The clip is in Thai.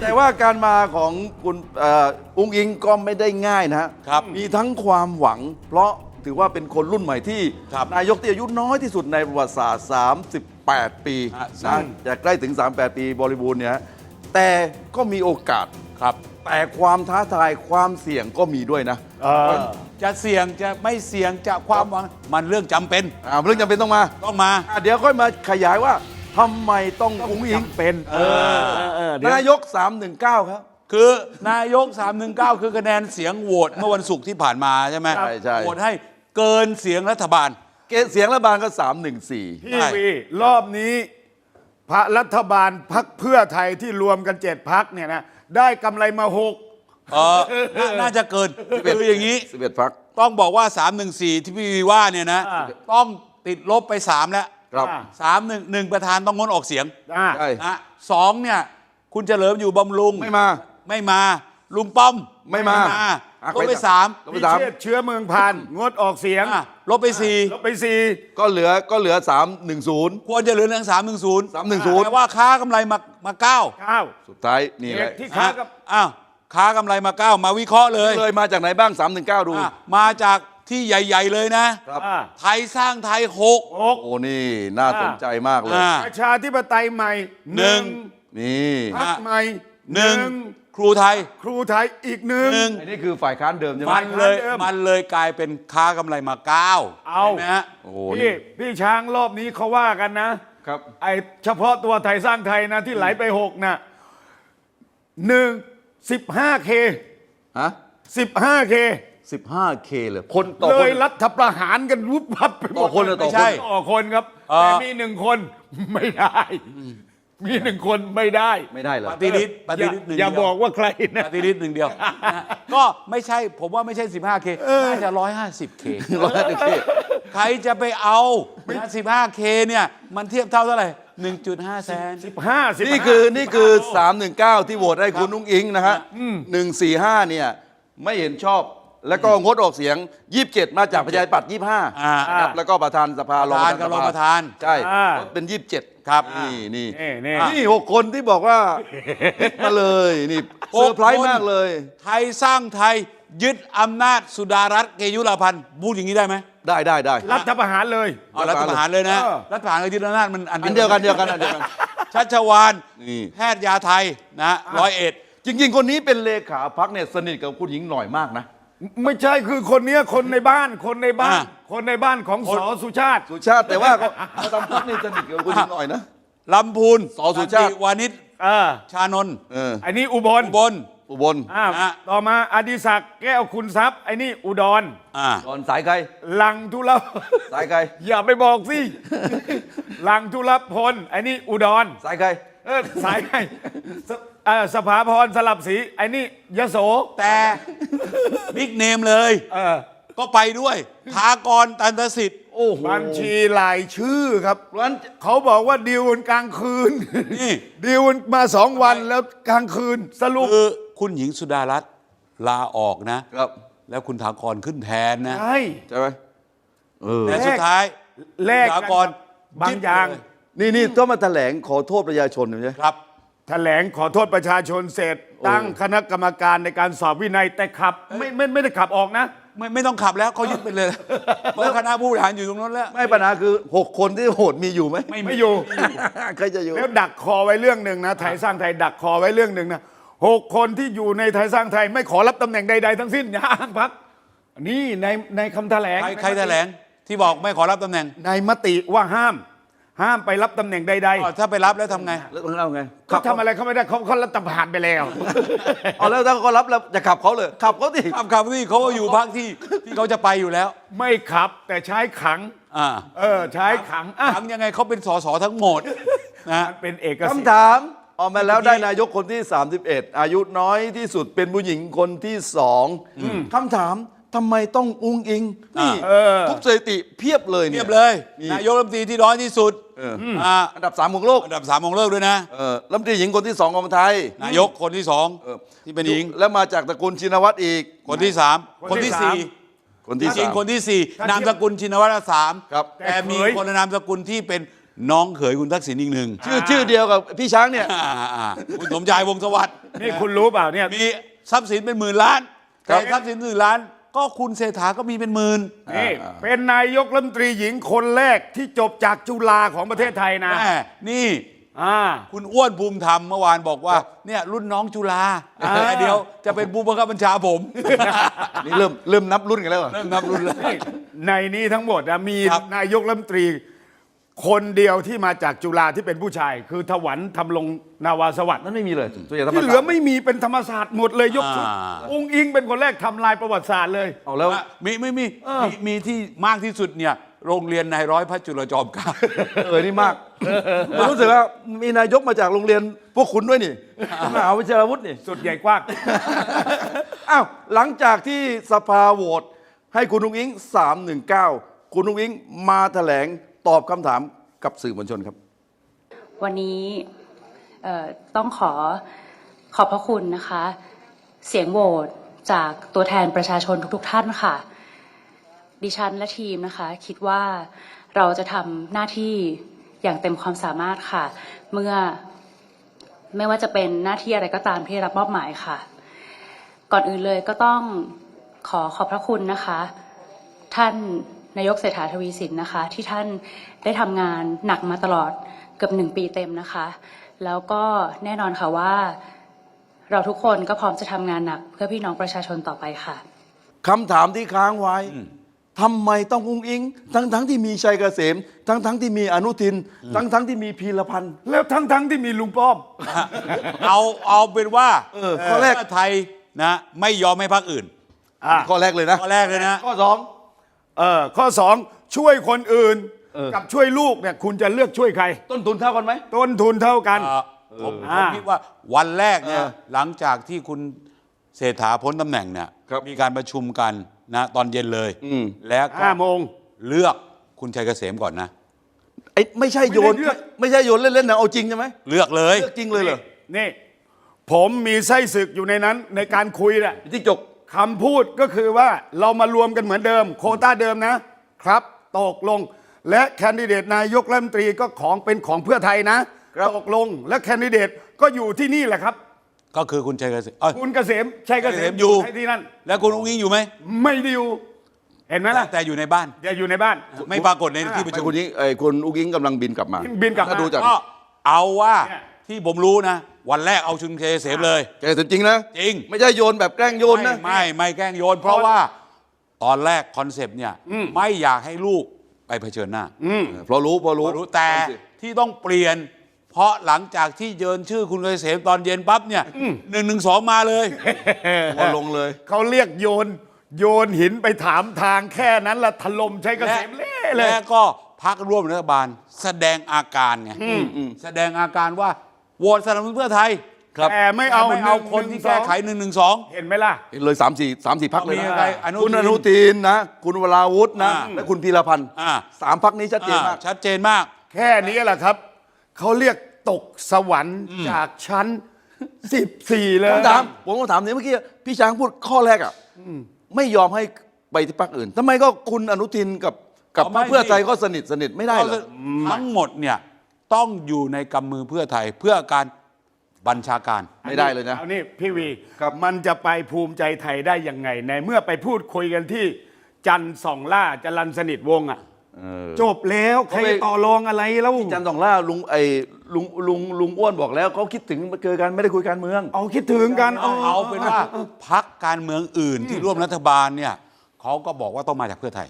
แต่ว่าการมาของคุณเอ่ออุ้งอิงก็ไม่ได้ง่ายนะฮะครับมีทั้งความหวัง เพราะถือว่าเป็นคนรุ่นใหม่ที่ ครับนายกที่อายุน้อยที่สุดในประวัติศาสตร์ 38 ปีอะนะจะใกล้ถึง 38 ปีบริบูรณ์เนี่ยฮะแต่ก็มีโอกาสครับ แต่ความท้าทายความเสี่ยงก็มีด้วยนะเออจะเสี่ยงจะไม่เสี่ยงจะความหวังมันเรื่องจำเป็น อ่าเรื่องจำเป็นต้องมาต้องมา อะเดี๋ยวค่อยมาขยายว่า ทำไมต้องอุ้งอิงเป็นเออเออเออเดี๋ยว นายก 319 ครับ คือนายก 319 คือคะแนนเสียงโหวตเมื่อวันศุกร์ที่ผ่านมาใช่ไหมใช่ใช่ โหวตให้เกินเสียงรัฐบาล เกณฑ์เสียงรัฐบาลก็ 314 พี่วีรอบนี้พระรัฐบาลพักเพื่อไทยที่รวมกันเจ็ดพักเนี่ยนะได้กำไรมาหก เออน่าน่าจะเกินคืออย่างนี้ 11พัก ต้องบอกว่า 314 ที่พี่วีว่าเนี่ยนะ อ่า ต้องติดลบไป 3 แล้ว ครับอ่าสามหนึ่งหนึ่งประธานต้องงดออกเสียงอ่าใช่ นะสองเนี่ย คุณเฉลิมอยู่บำรุง ไม่มา ไม่มา ลุงป้อมไม่มาอะลบไปสามลบไปพิสามเชษเชื้อเมืองพันงดออกเสียงอะลบไปสี่ลบไปสี่ก็เหลือก็เหลือ 310 ควรจะเหลือเรื่องสามหนึ่งศูนย์310 แปลว่าค้ากำไรมามาเก้าเก้าสุดท้ายนี่แหละที่ค้ากับ อ้าวค้ากำไรมาเก้ามาวิเคราะห์เลย เลยมาจากไหนบ้าง 319 ดู อะมาจาก ที่ใหญ่ ๆ เลยนะ ครับอ่า ไทยสร้างไทยหก หกโอ้นี่น่าสนใจมากเลย อ่า ประชาธิปไตยใหม่หนึ่ง นี่พักใหม่หนึ่งครูไทยครูไทยอีกหนึ่ง หนึ่งอันนี้คือฝ่ายค้านเดิมใช่ไหม มันเลยเดิม มันเลยกลายเป็นค้ากำไรมาเก้าเอา ห็นไหมฮะ โอ้โหพี่นี่พี่ช้างรอบนี้เขาว่ากันนะครับ ไอเฉพาะตัวไทยสร้างไทยนะที่ไหลไปหกนะหนึ่งสิบห้าเคฮะสิบห้าเค 15K เลยคนต่อเลคน ยรัฐประหารกันวุบวับไปหมต่ดอคนเหรอต่อคนไม่ใช่ต่อคนครับเอ่อแต่มีหนึ่งคนไม่ได้ มีหนึ่งคนไม่ได้ไม่ได้เหรอปฏิริษีปอฏิย่าริษีหนึ่งอย่าเดีวบอกว่าใครนะ ปฏิริษีหนึ่งเดียวนะก็ไม่ใช่ผมว่าไม่ใช่ 15K น่าจะ 150K ร้อยหนึ่งที่ใครจะไปเอานะ 15K เนี่ย มันเทียบเท่าเท่าไหร่ 1.5 แสนสิบห้าสิบนี่คือนี่คือ 319 ที่โหวตให้คุณนุ้งอิงนะฮะ145 เนี่ย ไม่เห็นชอบ แล้วก็งดออกเสียง 27 มาจากประชาธิปัตย์25อ่านะครับแล้วก็ประธานสภารองประธานกับรองประธาน ใช่อ่า เป็น 27 ครับนี่นี่ นี่นี่ นี่หกคนที่บอกว่า มาเลยนี่เซอร์ไพรส์มากเลย ไทยสร้างไทยยึดอำนาจสุดารัตน์เกยุราพันธ์พูดอย่างนี้ได้ไหมได้ได้ได้ รัฐประหารเลย เอารัฐประหารเลยนะเออ รัฐประหารกับยึดอำนาจมันอันอันเดียวกันเดียวกันอันเดียวกัน ชัชวานนี่ แพทย์ยาไทยนะร้อยเอ็ด จริง ๆ คนนี้เป็นเลขาพักเนี่ยสนิทกับคุณหญิงหน่อยมากนะ ไม่ใช่คือคนเนี้ยคนในบ้านคนในบ้านคนในบ้านของสอสุชาติ สุชาติแต่ว่าก็มาทำพักนี่สนิทกับคุณหญิงหน่อยนะ ลำพูนสสุชาติสันวานิชเออชานนท์เอออันนี้อุบลอุบล อุบลอ่าอะ ต่อมาอดิศักดิ์แก้วคุณทรัพย์ไอ้นี่อุดรอ่า ตอนสายใครลังทุลสายใครอย่าไปบอกสิ ลังทุลพลไอ้นี่อุดรสายใคร เออสายไงสเอ่อสภาพรสลับสีไอ้นี่ยโสแต่บิ๊กเนมเลย เออก็ไปด้วยทากรตันตสิทธิ์โอ้โหบัญชีรายชื่อครับ ร้านเขาบอกว่าดีลกันกลางคืน นี่ ดีลกันมาสองวันแล้วกลางคืนสรุปคือคุณหญิงสุดารัตน์ลาออกนะ ครับแล้วคุณถากรขึ้นแทนนะ ใช่ ใช่ไหมเออแต่สุดท้ายแลกคุณกัถานกรบางอย่างยึดเลย นี่นี่ต้องมาแถลงขอโทษประชาชนใช่ไหมครับ แถลงขอโทษประชาชนเสร็จ ตั้งคณะกรรมการในการสอบวินัยแต่ขับ ไม่ไม่ไม่ได้ขับออกนะ ไม่ไม่ต้องขับแล้วเขายึดไปเลย เพราะคณะผู้บริหารอยู่ตรงนั้นแล้ว ไม่ปัญหาคือ 6 คนที่โหดมีอยู่ไหมไม่ไม่อยู่ ใครจะอยู่ แล้วดักคอไว้เรื่องหนึ่งนะไทยสร้างไทยดักคอไว้เรื่องหนึ่งนะหกคนที่อยู่ในไทยสร้างไทยไม่ขอรับตำแหน่งใดๆทั้งสิ้นอย่าอ้างพักนี่ในในคำแถลงใครใครแถลงที่บอกไม่ขอรับตำแหน่งในมติว่าห้าม ห้ามไปรับตำแหน่งใดอ๋อถ้าไปรับแล้วทำไง แล้วต้องเล่าไงๆเขาทำอะไรเขาไม่ได้เขาเขารัฐประหารไปแล้ว เอาแล้วถ้าเขารับแล้วจะขับเขาเลยขับเขาดิขับขับที่เขาก็อยู่พักที่ที่เขาจะไปอยู่แล้ว ไม่ขับแต่ใช้ขัง อ่าเออ ใช้ขังอะทั้งยังไงเขาเป็นสสทั้งหมดนะ มันเป็นเอกสิทธิ์คำถามออกมาแล้วได้นายกคนที่ 31 อายุน้อยที่สุดเป็นผู้หญิงคนที่สองคำถาม ทำไมต้องอุ้งอิงนี่เออ ทุกสถิติเพียบเลยเรีเนี่ยบเลยนี่ นายกรัฐมนตรีที่น้อยที่สุดเออออ่าอันดับสามของโลกอันดับสามของโลกด้วยนะ เออรัฐมนตรีหญิงคนที่สองของไทยนายกคนที่สองเออที่เป็นหญิง แล้วมาจากตระกูลชินวัตรอีก คนที่สามคคนนที่ที่สามสี่คนจที่ริสางมๆคนที่สี่ถ้านามสกุลชินวัตรสามครับ แต่มีแต่เคยคนละนามสกุลที่เป็นน้องเขยคุณทักษิณอีกหนึ่งชื่อชื่อเดียวกับพี่ช้างเนี่ย อ่าอ่าคุณสมชายวงศ์สวัสดิ์นี่คุณรู้เปล่าเนี่ย มีทรัพย์สินเป็นหมื่นล้านครัแต่บทรัพย์สินหมื่นล้าน ก็คุณเศรษฐาก็มีเป็นหมื่นนี่เป็นนายกรัฐมนตรีหญิงคนแรกที่จบจากจุฬาของประเทศไทยนะแม่นี่อ่าคุณอ้วนภูมิธรรมเมื่อวานบอกว่า เนี่ยรุ่นน้องจุฬาอ่าแต่เดี๋ยวจะเป็นผู้บังคับบัญชาผมนี่เริ่มเริ่มนับรุ่นกันแล้วเหรอเริ่มนับรุ่นแล้วในนี้ทั้งหมดนะมีครับนายกรัฐมนตรี คนเดียวที่มาจากจุฬาที่เป็นผู้ชาย คือถวันทำลงนาวาสวัสดิ์นั่นไม่มีเลยตัวอย่างธรรมที่เหลือไม่มีเป็นธรรมศาสตร์หมดเลยยกชุดอ่า องค์อิงเป็นคนแรกทำลายประวัติศาสตร์เลย เอาแล้ว อะมีไม่มีเออมีมีที่มากที่สุดเนี่ย โรงเรียนนายร้อยพระจุลจอมเกล้า เออนี่มากผมรู้สึกว่ามีนายกมาจากโรงเรียนพวกคุณด้วยนี่มหาวิทยาลัยวุฒินี่ สุดใหญ่กว้าง อ้าว หลังจากที่สภาโหวตให้คุณนุ้งอิง 319 คุณนุ้งอิงมาแถลง ตอบคำถามกับสื่อมวลชนครับ วันนี้ต้องขอขอบพระคุณนะคะ เสียงโหวตจากตัวแทนประชาชนทุกๆท่านค่ะ ดิฉันและทีมนะคะ คิดว่าเราจะทำหน้าที่อย่างเต็มความสามารถค่ะ เมื่อไม่ว่าจะเป็นหน้าที่อะไรก็ตามที่รับมอบหมายค่ะ ก่อนอื่นเลยก็ต้องขอขอบพระคุณนะคะ ท่าน นายกเศรษฐาทวีสินนะคะ ที่ท่านได้ทำงานหนักมาตลอดเกือบหนึ่งปีเต็มนะคะ แล้วก็แน่นอนค่ะว่า เราทุกคนก็พร้อมจะทำงานหนัก เพื่อพี่น้องประชาชนต่อไปค่ะคำถามที่ค้างไว้ทำไมต้องอุ้งอิง ทั้งทั้งที่มีชัยเกษม ทั้งทั้งที่มีอนุทิน ทั้งทั้งที่มีพีรพันธ์แล้วทั้งๆที่มีลุงป้อม เอาเอาเป็นว่าเออข้อแรกเพื่ไทยนะ ไม่ยอมให้พรรคอื่นอะข้อแรกเลยนะข้อแรกเลยนะข้อสอง เออข้อสองช่วยคนอื่น เออ กับช่วยลูกเนี่ยคุณจะเลือกช่วยใคร ต้นทุนเท่ากันไหม ต้นทุนเท่ากันเอ่อผมผอ่ามคิดว่าวันแรกเนี่ยเออหลังจากที่คุณเศรษฐาพ้นตำแหน่งเนี่ยครับมีการประชุมกันนะตอนเย็นเลยอืม แล้วก็ห้าโมง เลือกคุณชัยเกษมก่อนนะ ไอ้ไม่ใช่โยนไม่ได้เลือก ไม่ใช่โยนเล่นๆนะเอาจริงใช่ไหมเลือกเลย เลือกจริงเลยเหรอนี่ ผมมีไส้ศึกอยู่ในนั้นในการคุยแหละที่จก คำพูดก็คือว่าเรามารวมกันเหมือนเดิม โควต้าเดิมนะครับ ตกลง และแคนดิเดตนายกรัฐมนตรีก็ของเป็นของเพื่อไทยนะครับตกลง และแคนดิเดตก็อยู่ที่นี่แหละครับ ก็คือคุณชัยเกษมเอ้ย คุณเกษมชัยเกษเกษมมอยู่ ให้ที่นั่น แล้วคุณอุ้งอิงอยู่ไหมไม่ไดอยู่เห็นไหมล่ะแต่อยู่ในบ้าน อย่าอยู่ในบ้านไม่ปรากฏในที่ประไม่ชุมคุณยิงไอ้คุณอุ้งอิงกำลังบินกลับมา บินกลับมา ถ้าดูจากก็เอาว่าเนี่ยที่ผมรู้นะ วันแรกเอาชุนชัยเกษมเลยแกแต่จริงนะ จริง ไม่ใช่โยนแบบแกล้งโยนนะไม่ไม่ไม่แกล้งโยน เพราะว่าตอนแรกคอนเซปต์เนี่ยไม่อยากให้ลูกไปเผชิญหน้าเพราะรู้เพราะรู้รู้แต่ที่ต้องเปลี่ยน เพราะหลังจากที่เยินชื่อคุณเกษมตอนเย็นปั๊บเนี่ยหนึ่งหนึ่งสองมาเลยพอลงเลย เขาเรียกโยน โยนหินไปถามทางแค่นั้นละถล่มชัยเกษมเละเลยและก็พักร่วมรัฐบาล แสดงอาการไงแสดงอาการว่า โหวตสนับสนุนเพื่อไทยครับแต่ไม่เอาไม่เอาหงคนที่หงแก้สองไขหนึ่งหนึ่งสองเห็นไหมล่ะ เลยสามสี่สามสี่พักเลยมีนะอะไรอนุทินคุณอนุทินนะ คุณวราวุธนะ อ่าและคุณพีรพันธ์อ่า สามพักนี้ชัดเจนมาก อ่าชัดเจนมาก แค่นี้แหละครับ เขาเรียกตกสวรรค์จากชั้น 14 เลยผมถามผมก็ถามเนี่ยเมื่อกี้พี่ช้างพูดข้อแรกอะไม่ยอมให้ไปที่พักอื่นทำไมก็คุณอนุทินกับกับเอาพรรคไม่เพื่อไทยสิก็สนิทสนิทไม่ได้เหรอ ทั้งหมดเนี่ย ต้องอยู่ในกำมือเพื่อไทยเพื่อการบัญชาการไม่ได้เลยนะเอานี่พี่วีครับมันจะไปภูมิใจไทยได้ยังไงในเมื่อไปพูดคุยกันที่ จันทร์สองล่าจรันสนิทวงศ์อะเออ จบแล้วใครเขาไป ต่อรองอะไรแล้วจันทร์สองล่าลุงไอ้ลุงลุงลุงอ้วนบอกแล้วเขาคิดถึงเจอกันไม่ได้คุยการเมือง เอาคิดถึงกันเอาเป็นว่าพักการเมืองอื่นที่ร่วมรัฐบาลเนี่ยเขาก็บอกว่าต้องมาจากเพื่อไทย